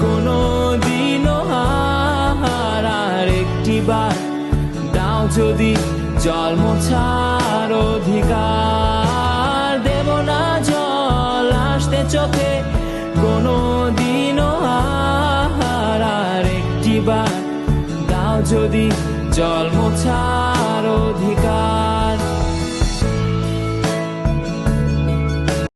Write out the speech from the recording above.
কোনো দিনও হার আর একটি বার। দাও যদি জল মোছার অধিকার। দেব না জল আসতে চোখে। কোনো দিনও হার আর একটি বার। দাও যদি জল মোছার